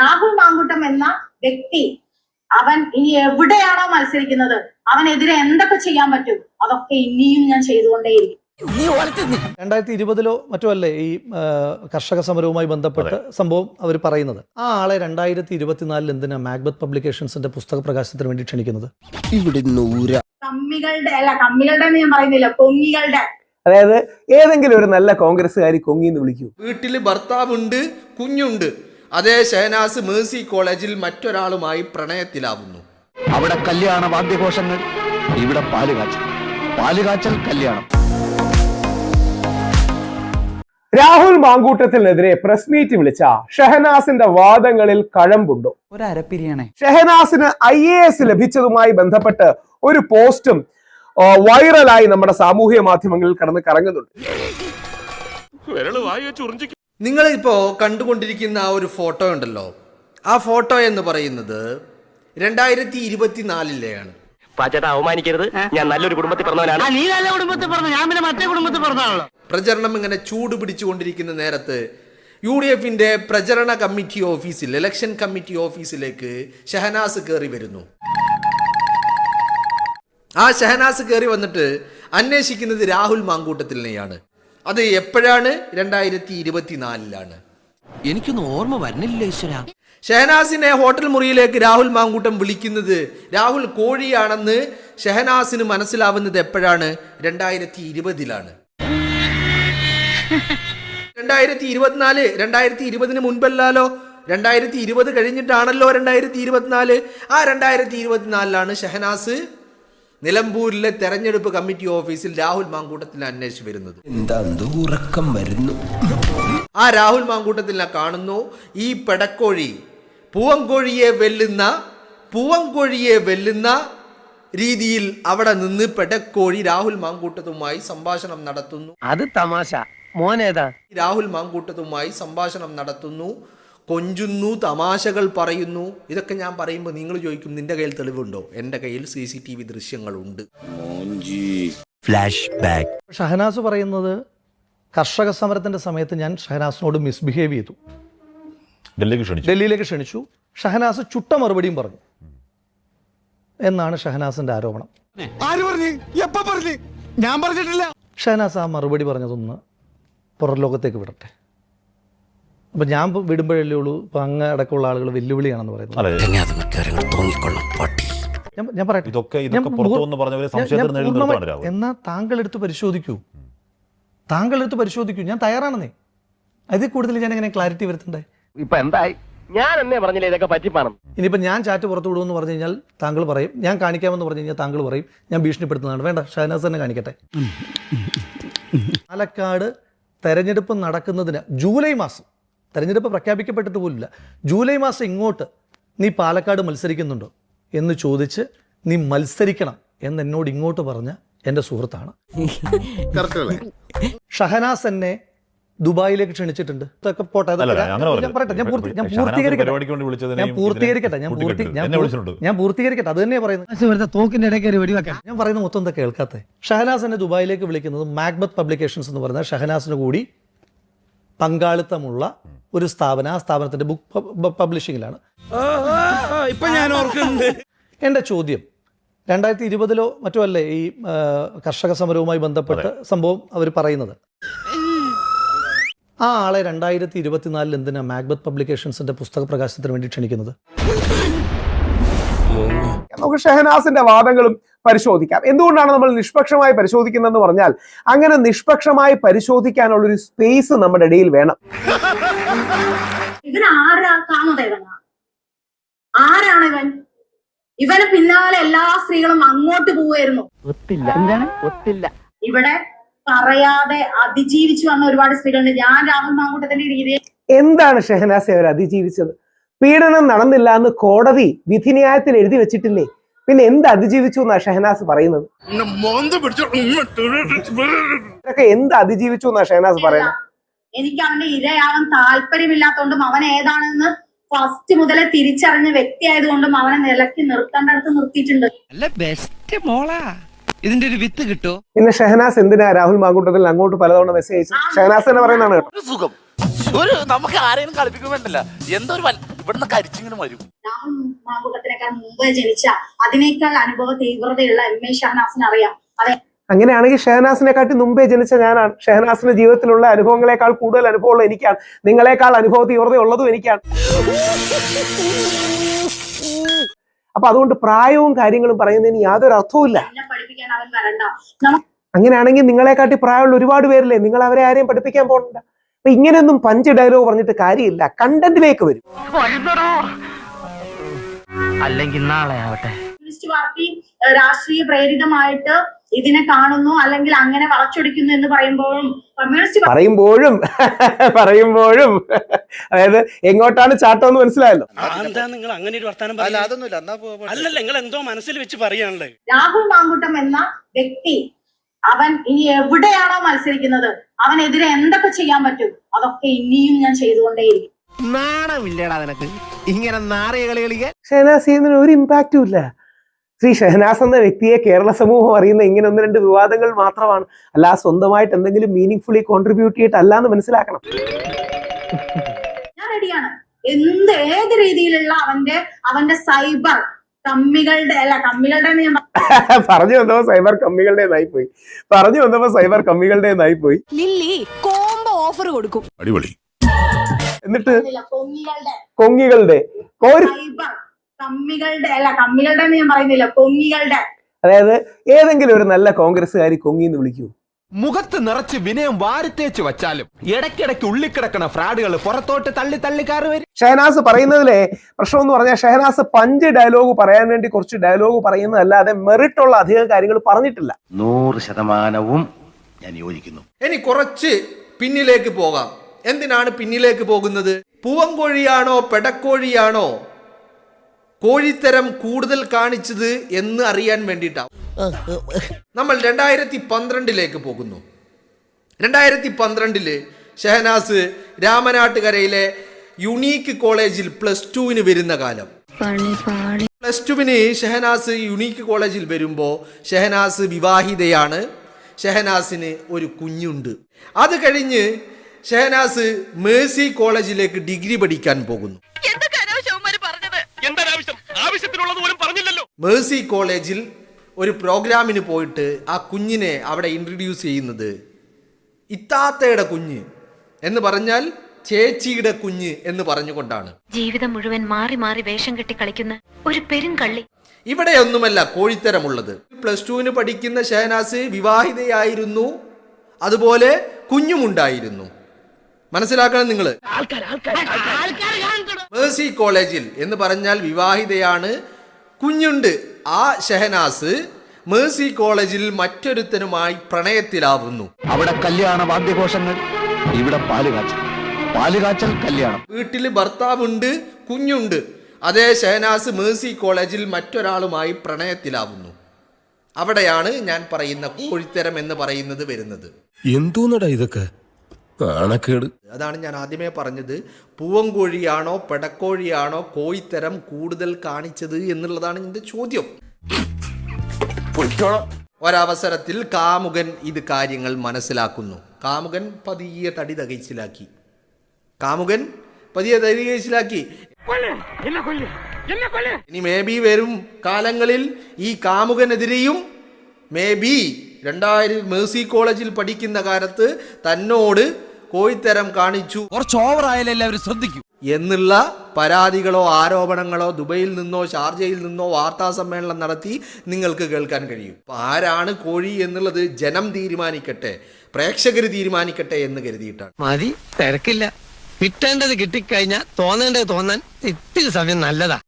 രാഹുൽ മാങ്കുട്ടം എന്ന വ്യക്തി അവൻ ഇനി എവിടെയാണോ മത്സരിക്കുന്നത്? അവനെതിരെ എന്തൊക്കെ ചെയ്യാൻ പറ്റും? അതൊക്കെ ഇനിയും ഞാൻ ചെയ്തുകൊണ്ടേയിരിക്കും. രണ്ടായിരത്തി ഇരുപതിലോ മറ്റോ അല്ലേ ഈ കർഷക സമരവുമായി ബന്ധപ്പെട്ട് സംഭവം അവർ പറയുന്നത്. ആ ആളെ രണ്ടായിരത്തി ഇരുപത്തിനാലിൽ എന്തിനാ മാഗ്ബത്ത് പബ്ലിക്കേഷൻസിന്റെ പുസ്തക പ്രകാശനത്തിന് വേണ്ടി ക്ഷണിക്കുന്നത്? ഇവിടെ കമ്മികളുടെ അല്ല കമ്മികളുടെ എന്ന് ഞാൻ പറയുന്നില്ല കൊങ്ങികളുടെ അതായത് ഏതെങ്കിലും ഒരു നല്ല കോൺഗ്രസ്സുകാരി കൊങ്ങി എന്ന് വിളിക്കൂ. വീട്ടിൽ ഭർത്താവുണ്ട് കുഞ്ഞുണ്ട്. അതേ ഷഹനാസ് മേഴ്സി കോളേജിൽ മറ്റൊരാളുമായി പ്രണയത്തിലാവുന്നു. അവിടെ കല്യാണ വാദ്യഘോഷങ്ങൾ ഇവിടെ പാലുകാച്ചൽ. പാലുകാച്ചൽ കല്യാണം. രാഹുൽ മാങ്കൂട്ടത്തിനെതിരെ പ്രസ് മീറ്റ് വിളിച്ച ഷഹനാസിന്റെ വാദങ്ങളിൽ കഴമ്പുണ്ടോ? ഒരു അരപ്പിരിയാണേ ഷഹനാസിന് ഐ എ എസ് ലഭിച്ചതുമായി ബന്ധപ്പെട്ട് ഒരു പോസ്റ്റും വൈറലായി നമ്മുടെ സാമൂഹ്യ മാധ്യമങ്ങളിൽ കടന്ന് കറങ്ങുന്നുണ്ട്. നിങ്ങൾ ഇപ്പോൾ കണ്ടുകൊണ്ടിരിക്കുന്ന ആ ഒരു ഫോട്ടോ ഉണ്ടല്ലോ. ആ ഫോട്ടോ എന്ന് പറയുന്നത് രണ്ടായിരത്തി ഇരുപത്തിനാലിലെയാണ് പാച്ചേട്ടാ അവമാനിക്കരുത്. ഞാൻ നല്ലൊരു കുടുംബത്തിൽ പറഞ്ഞവനാണ്. നീ നല്ല കുടുംബത്തിൽ പറഞ്ഞു? ഞാൻ പിന്നെ മറ്റേ കുടുംബത്തിൽ പറഞ്ഞാണല്ലോ പ്രചരണം ഇങ്ങനെ ചൂട് പിടിച്ചുകൊണ്ടിരിക്കുന്ന നേരത്ത് യു ഡി എഫിന്റെ പ്രചരണ കമ്മിറ്റി ഓഫീസിൽ ഇലക്ഷൻ കമ്മിറ്റി ഓഫീസിലേക്ക് ഷഹനാസ് കയറി വരുന്നു. ആ ഷഹനാസ് കയറി വന്നിട്ട് അന്വേഷിക്കുന്നത് രാഹുൽ മാങ്കൂട്ടത്തിനെയാണ് അത് എപ്പോഴാണ്? രണ്ടായിരത്തി ഇരുപത്തിനാലിലാണ് എനിക്കൊന്നും ഓർമ്മ വരുന്നില്ല ഈശ്വര. ഷഹനാസിനെ ഹോട്ടൽ മുറിയിലേക്ക് രാഹുൽ മാങ്കൂട്ടം വിളിക്കുന്നത് രാഹുൽ കോഴിയാണെന്ന് ഷഹനാസിന് മനസ്സിലാവുന്നത് എപ്പോഴാണ്? രണ്ടായിരത്തി ഇരുപതിലാണ് രണ്ടായിരത്തി ഇരുപത്തിനാല് രണ്ടായിരത്തി ഇരുപതിന് മുൻപല്ലാലോ? രണ്ടായിരത്തി ഇരുപത് കഴിഞ്ഞിട്ടാണല്ലോ രണ്ടായിരത്തി ഇരുപത്തിനാല് ആ രണ്ടായിരത്തി ഇരുപത്തിനാലിലാണ് ഷഹനാസ് നിലമ്പൂരിലെ തെരഞ്ഞെടുപ്പ് കമ്മിറ്റി ഓഫീസിൽ രാഹുൽ മാങ്കൂട്ടത്തിൽ അന്വേഷിച്ച് വരുന്നത്. എന്താ ഉറക്കം വരുന്നു. ആ രാഹുൽ മാങ്കൂട്ടത്തിനെ കാണുന്നു ഈ പെടക്കോഴി പൂവൻകോഴിയെ വെല്ലുന്ന പൂവൻകോഴിയെ വെല്ലുന്ന രീതിയിൽ അവിടെ നിന്ന് പെടക്കോഴി രാഹുൽ മാങ്കൂട്ടത്തുമായി സംഭാഷണം നടത്തുന്നു. അത് തമാശ. മോനേതാ? രാഹുൽ മാങ്കൂട്ടത്തുമായി സംഭാഷണം നടത്തുന്നു. കൊഞ്ചുന്നു തമാശകൾ പറയുന്നു. ഇതൊക്കെ ഞാൻ പറയുമ്പോൾ നിങ്ങൾ ചോദിക്കും നിന്റെ കയ്യിൽ തെളിവുണ്ടോ? എന്റെ കയ്യിൽ സി സി ടി വി ദൃശ്യങ്ങളുണ്ട്. ഫ്ലാഷ് ബാക്ക് ഷഹനാസ് പറയുന്നത് കർഷക സമരത്തിന്റെ സമയത്ത് ഞാൻ ഷഹനാസിനോട് മിസ്ബിഹേവ് ചെയ്തു. ഡൽഹിക്ക് ക്ഷണിച്ചു. ഡൽഹിയിലേക്ക് ക്ഷണിച്ചു. ഷഹനാസ് ചുട്ട മറുപടിയും പറഞ്ഞു. എന്നാണ് ഷഹനാസിന്റെ ആരോപണം. ആര് പറഞ്ഞു? എപ്പ പറഞ്ഞു? ഞാൻ പറഞ്ഞിട്ടില്ല. ഷഹനാസ് ആ മറുപടി പറഞ്ഞതൊന്ന് പുറം ലോകത്തേക്ക് വിടട്ടെ. അപ്പം ഞാൻ വിടുമ്പോഴല്ലേ ഉള്ളൂ. ഇപ്പൊ അങ്ങ് അടക്കമുള്ള ആളുകൾ വെല്ലുവിളിയാണെന്ന് പറയുന്നത്. അല്ലെ തോന്നിക്കൊള്ളും പട്ടി. ഞാൻ ഞാൻ പറയട്ടെ. ഇതൊക്കെ ഞാൻ ഇതൊക്കെ പുറത്തു വന്ന് പറഞ്ഞവരെ ഞാൻ- ഞാൻ സംശയത്തിന് നേരിടുന്ന പൂർണമായി- രാഹുൽ. എന്നാ താങ്കൾ എടുത്ത് പരിശോധിക്കൂ. താങ്കൾ എടുത്ത് പരിശോധിക്കൂ. ഞാൻ തയ്യാറാണെന്നേ. അതിൽ കൂടുതൽ ഞാൻ എങ്ങനെ ക്ലാരിറ്റി വരുത്തണ്ടേ? ഇപ്പൊ എന്തായി? ഞാൻ എന്നേ പറഞ്ഞില്ലേ ഇതൊക്കെ പറ്റിപ്പാണം ഇനിയിപ്പോൾ ഞാൻ ചാറ്റ് പുറത്തു വിടുമെന്ന് പറഞ്ഞു കഴിഞ്ഞാൽ താങ്കൾ പറയും. ഞാൻ കാണിക്കാമെന്ന് പറഞ്ഞു കഴിഞ്ഞാൽ താങ്കൾ പറയും. ഞാൻ ഭീഷണിപ്പെടുത്തുന്നതാണ്. വേണ്ട ഷഹനാസ് തന്നെ കാണിക്കട്ടെ. പാലക്കാട് തെരഞ്ഞെടുപ്പ് നടക്കുന്നതിന് ജൂലൈ മാസം തെരഞ്ഞെടുപ്പ് പ്രഖ്യാപിക്കപ്പെട്ടിട്ട് പോലില്ല ജൂലൈ മാസം ഇങ്ങോട്ട് നീ പാലക്കാട് മത്സരിക്കുന്നുണ്ടോ എന്ന് ചോദിച്ച് നീ മത്സരിക്കണം എന്ന് എന്നോട് ഇങ്ങോട്ട് പറഞ്ഞ എന്റെ സുഹൃത്താണ്. ഷഹനാസ് എന്നെ ദുബായിലേക്ക് ക്ഷണിച്ചിട്ടുണ്ട്. ഇതൊക്കെ പോട്ടെ ഞാൻ പറയട്ടെ ഞാൻ പൂർത്തീകരിക്കട്ടെ. വേണ്ടി വിളിച്ചതിനെയും ഞാൻ പൂർത്തീകരിക്കട്ടെ ഞാൻ പൂർത്തി ഞാൻ പൂർത്തീകരിക്കട്ടെ അത് തന്നെയാണ് പറയുന്നത്. തോക്കിന്റെ ഞാൻ പറയുന്ന മൊത്തം എന്താ കേൾക്കാത്ത? ഷഹനാസ് എന്നെ ദുബായിലേക്ക് വിളിക്കുന്നത് മാക്ബത്ത് പബ്ലിക്കേഷൻസ് എന്ന് പറയുന്ന ഷഹനാസിന് കൂടി പങ്കാളിത്തമുള്ള ഒരു സ്ഥാപനം ആ സ്ഥാപനത്തിന്റെ ബുക്ക് പബ്ലിഷിങ്ങിലാണ് ഇപ്പൊ ഞാൻ ഓർക്കുന്നുണ്ട്. എന്റെ ചോദ്യം രണ്ടായിരത്തി ഇരുപതിലോ മറ്റോ അല്ലേ ഈ കർഷക സമരവുമായി ബന്ധപ്പെട്ട് സംഭവം അവർ പറയുന്നത്? ആ ആളെ രണ്ടായിരത്തി ഇരുപത്തിനാലിൽ എന്തിനാ മാക്ബത്ത് പബ്ലിക്കേഷൻസിന്റെ പുസ്തക പ്രകാശനത്തിന് വേണ്ടി ക്ഷണിക്കുന്നത്? നമുക്ക് ഷെഹനാസിന്റെ വാദങ്ങളും പരിശോധിക്കാം. എന്തുകൊണ്ടാണ് നമ്മൾ നിഷ്പക്ഷമായി പരിശോധിക്കുന്നതെന്ന് പറഞ്ഞാൽ അങ്ങനെ നിഷ്പക്ഷമായി പരിശോധിക്കാനുള്ളൊരു സ്പേസ് നമ്മുടെ ഇടയിൽ വേണം. ഇവൻ ആരാ കാമദേവനാ ആരാണ് ഇവൻ ഇവന് പിന്നാലെ എല്ലാ സ്ത്രീകളും അങ്ങോട്ട് പോവുമായിരുന്നു ഒത്തില്ല. എന്താണ്? ഒത്തില്ല. ഇവിടെ പറയാതെ അതിജീവിച്ചു വന്ന ഒരുപാട് സ്ത്രീകളുണ്ട്. ഞാൻ രാഹുൽ മാങ്കൂട്ടത്തിന്റെ രീതിയിൽ എന്താണ് ഷെഹനാസ് അവർ അതിജീവിച്ചത്? പീഡനം നടന്നില്ല എന്ന് കോടതി വിധിന്യായത്തിൽ എഴുതി വെച്ചിട്ടില്ലേ? പിന്നെ എന്ത് അതിജീവിച്ചു എന്നാ ഷഹനാസ് പറയുന്നത്? ഇതൊക്കെ എന്ത് അതിജീവിച്ചു എന്നാ ഷെഹനാസ് പറയുന്നത്? എനിക്ക് അവന്റെ ഇരയാവാൻ താല്പര്യമില്ലാത്തോണ്ടും അവൻ ഏതാണെന്ന് ഫസ്റ്റ് മുതലേ തിരിച്ചറിഞ്ഞ വ്യക്തിയായതുകൊണ്ടും അവനെ നിലക്കി നിർത്തേണ്ടടുത്ത് നിർത്തിയിട്ടുണ്ട്. അല്ല ബെസ്റ്റ് മോളാ. ഇതിന്റെ ഒരു വിത്ത് കിട്ടോ? പിന്നെ ഷഹനാസ് എന്തിനാ രാഹുൽ മാങ്കൂട്ടത്തിൽ അങ്ങോട്ട് പലതവണ മെസ്സേജ് അയച്ചു? ഷഹനാസ് തന്നെ പറയുന്നതാണ്. കേട്ടോ സുഖം. ഒരു നമുക്ക് ആരെയും കളിപ്പിക്കുമ്പോണ്ടല്ല എന്തോ ഒരു വൽ- ഇവിടുന്ന് കരിച്ചിങ്ങനെ വരും. രാഹുൽ മാങ്കൂട്ടത്തിനേക്കാൾ മുമ്പ് ജനിച്ച അതിനേക്കാൾ അനുഭവ തീവ്രതയുള്ള എം എ ഷഹനാസിന് അറിയാം അതെ. അങ്ങനെയാണെങ്കിൽ ഷെഹനാസിനെക്കാട്ടി മുമ്പേ ജനിച്ച ഞാനാണ്. ഷെഹനാസിന്റെ ജീവിതത്തിലുള്ള അനുഭവങ്ങളെക്കാൾ കൂടുതൽ അനുഭവമുള്ള എനിക്കാണ്. നിങ്ങളെക്കാൾ അനുഭവ തീവ്രത ഉള്ളതും എനിക്കാണ്. അപ്പൊ അതുകൊണ്ട് പ്രായവും കാര്യങ്ങളും പറയുന്നതിന് യാതൊരു അർത്ഥവുമില്ല എന്നെ പഠിപ്പിക്കാൻ അവൻ വരണ്ട. അങ്ങനെയാണെങ്കിൽ നിങ്ങളെക്കാട്ടി പ്രായമുള്ള ഒരുപാട് പേരില്ലേ? നിങ്ങൾ അവരെ ആരെയും പഠിപ്പിക്കാൻ പോകണ്ട. അപ്പൊ ഇങ്ങനെയൊന്നും പഞ്ച് ഡയലോഗ് പറഞ്ഞിട്ട് കാര്യമില്ല. കണ്ടന്റിലേക്ക് വരും. അല്ലെങ്കിൽ നാളെ ആവട്ടെ. പാർട്ടി രാഷ്ട്രീയ പ്രേരിതമായിട്ട് ഇതിനെ കാണുന്നു അല്ലെങ്കിൽ അങ്ങനെ വളച്ചൊടിക്കുന്നു എന്ന് പറയുമ്പോഴും കമ്മ്യൂണിസ്റ്റ് പറയുമ്പോഴും പറയുമ്പോഴും. അതായത് എങ്ങോട്ടാണ് ചാട്ടം എന്ന് മനസ്സിലായല്ലോ നിങ്ങൾ അങ്ങനെ ഒരു അല്ലല്ല നിങ്ങൾ എന്തോ മനസ്സിൽ വെച്ച് പറയാനുള്ളത് രാഹുൽ മാങ്കുട്ടം എന്ന വ്യക്തി അവൻ ഇനി എവിടെയാണോ മത്സരിക്കുന്നത്? അവനെതിരെ എന്തൊക്കെ ചെയ്യാൻ പറ്റും? അതൊക്കെ ഇനിയും ഞാൻ ചെയ്തുകൊണ്ടേയിരിക്കും. നാണമില്ലടാ നിനക്ക്. ഇങ്ങനെ നാറിയ കളി കളിക്കാൻ ഒരു ഇമ്പാക്റ്റും ഇല്ല. ശ്രീ ഷഹനാസ് എന്ന വ്യക്തിയെ കേരള സമൂഹം അറിയുന്ന ഇങ്ങനെ ഒന്ന് രണ്ട് വിവാദങ്ങൾ മാത്രമാണ്. അല്ല സ്വന്തമായിട്ട് എന്തെങ്കിലും മീനിങ് ഫുള്ളി കോൺട്രിബ്യൂട്ട് ചെയ്തിട്ടല്ല എന്ന് മനസ്സിലാക്കണം. ഞാൻ റെഡിയാണ് എന്ത് ഏത് രീതിയിലുള്ള അവന്റെ അവന്റെ സൈബർ കമ്മികളുടെ അല്ല കമ്മികളുടെ ഞാൻ പറഞ്ഞു വന്നപ്പോ സൈബർ കമ്മികളുടേതായി പോയി. പറഞ്ഞു വന്നപ്പോ സൈബർ കമ്മികളുടേതായി പോയി. ലില്ലി കോംബോ ഓഫർ കൊടുക്കും. അടിപൊളി. എന്നിട്ട്? കൊങ്ങികളുടെ. സൈബർ കമ്മികളുടെ അല്ല കമ്മികളുടെ ഞാൻ പറയുന്നില്ല കൊങ്ങികളുടെ. അതായത് ഏതെങ്കിലും ഒരു നല്ല കോൺഗ്രസ്സുകാരി കൊങ്ങി എന്ന് വിളിക്കൂ. മുഖത്ത് നിറച്ച് വിനയം വാരിത്തേച്ച് വച്ചാലും ഇടയ്ക്കിടയ്ക്ക് ഉള്ളിക്കിടക്കണ ഫ്രാഡുകൾ പുറത്തോട്ട് തള്ളി തള്ളി തള്ളിക്കാറ് വരും. ഷഹനാസ് പറയുന്നതിലെ പ്രശ്നം എന്ന് പറഞ്ഞാൽ ഷഹനാസ് പഞ്ച് ഡയലോഗ് പറയാൻ വേണ്ടി കുറച്ച് ഡയലോഗ് പറയുന്നതല്ലാതെ മെറിറ്റ് ഉള്ള അധികം കാര്യങ്ങൾ പറഞ്ഞിട്ടില്ല. നൂറ് ശതമാനവും ഞാൻ യോജിക്കുന്നു. ഇനി കുറച്ച് പിന്നിലേക്ക് പോകാം. എന്തിനാണ് പിന്നിലേക്ക് പോകുന്നത്? പൂവൻകോഴിയാണോ പെടക്കോഴിയാണോ? കോഴിത്തരം കൂടുതൽ കാണിച്ചത് എന്ന് അറിയാൻ വേണ്ടിയിട്ടാണ് നമ്മൾ രണ്ടായിരത്തി പന്ത്രണ്ടിലേക്ക് പോകുന്നു. രണ്ടായിരത്തി പന്ത്രണ്ടിൽ ഷെഹനാസ് രാമനാട്ടുകരയിലെ യുണീക്ക് കോളേജിൽ പ്ലസ് ടുവിന് വരുന്ന കാലം. പ്ലസ് ടുവിന് ഷെഹനാസ് യുണീക്ക് കോളേജിൽ വരുമ്പോൾ ഷെഹനാസ് വിവാഹിതയാണ്. ഷെഹനാസിന് ഒരു കുഞ്ഞുണ്ട്. അത് കഴിഞ്ഞ് ഷെഹനാസ് മേഴ്സി കോളേജിലേക്ക് ഡിഗ്രി പഠിക്കാൻ പോകുന്നു. മേഴ്സി കോളേജിൽ ഒരു പ്രോഗ്രാമിന് പോയിട്ട് ആ കുഞ്ഞിനെ അവിടെ ഇൻട്രൊഡ്യൂസ് ചെയ്യുന്നത്. ഇത്താത്തയുടെ കുഞ്ഞ് എന്ന് പറഞ്ഞാൽ ചേച്ചിയുടെ കുഞ്ഞ് എന്ന് പറഞ്ഞുകൊണ്ടാണ്. ജീവിതം മുഴുവൻ മാറി മാറി വേഷം കെട്ടി കളിക്കുന്ന ഒരു പെരുംകള്ളി ഇവിടെ ഒന്നുമല്ല കോഴിത്തരമുള്ളത്. പ്ലസ് ടുവിന് പഠിക്കുന്ന ഷഹനാസ് വിവാഹിതയായിരുന്നു. അതുപോലെ കുഞ്ഞുമുണ്ടായിരുന്നു മനസ്സിലാക്കണം നിങ്ങൾ മേഴ്സി കോളേജിൽ എന്ന് പറഞ്ഞാൽ വിവാഹിതയാണ് കുഞ്ഞുണ്ട്. ആ ഷെഹനാസ് മേഴ്സി കോളേജിൽ മറ്റൊരുത്തനുമായി പ്രണയത്തിലാവുന്നു. അവിടെ കല്യാണ വാദ്യഘോഷങ്ങൾ ഇവിടെ പാലുകാച്ചൽ. പാലുകാച്ചൽ കല്യാണം. വീട്ടിൽ ഭർത്താവുണ്ട് കുഞ്ഞുണ്ട്. അതേ ഷെഹനാസ് മേഴ്സി കോളേജിൽ മറ്റൊരാളുമായി പ്രണയത്തിലാവുന്നു. അവിടെയാണ് ഞാൻ പറയുന്ന കോഴിത്തരം എന്ന് പറയുന്നത് വരുന്നത്. എന്തോന്നടാ ഇതൊക്കെ? നാണക്കേട് അതാണ് ഞാൻ ആദ്യമേ പറഞ്ഞത്. പൂവൻകോഴിയാണോ പെടക്കോഴിയാണോ കോഴിത്തരം കൂടുതൽ കാണിച്ചത് എന്നുള്ളതാണ് എന്റെ ചോദ്യം. ഒരവസരത്തിൽ കാമുകൻ ഇത് കാര്യങ്ങൾ മനസ്സിലാക്കുന്നു. കാമുകൻ പതിയെ തടി തകച്ചിലാക്കി കാമുകൻ പതിയെ തടി തകച്ചിലാക്കി ഇനി മേ ബി വരും കാലങ്ങളിൽ ഈ കാമുകനെതിരെയും മേ ബി രണ്ടായിരം മേഴ്സി കോളേജിൽ പഠിക്കുന്ന കാലത്ത് തന്നോട് കോഴിത്തരം കാണിച്ചു. കുറച്ച് ഓവർ ആയാലും എല്ലാവരും ശ്രദ്ധിക്കും. എന്നുള്ള പരാതികളോ ആരോപണങ്ങളോ ദുബൈയിൽ നിന്നോ ഷാർജയിൽ നിന്നോ വാർത്താ സമ്മേളനം നടത്തി നിങ്ങൾക്ക് കേൾക്കാൻ കഴിയും. അപ്പൊ ആരാണ് കോഴി എന്നുള്ളത് ജനം തീരുമാനിക്കട്ടെ പ്രേക്ഷകർ തീരുമാനിക്കട്ടെ എന്ന് കരുതിയിട്ടാണ്. മതി തിരക്കില്ല. കിട്ടേണ്ടത് കിട്ടിക്കഴിഞ്ഞാൽ തോന്നേണ്ടത് തോന്നാൻ ഇത്തിരി സമയം നല്ലതാ.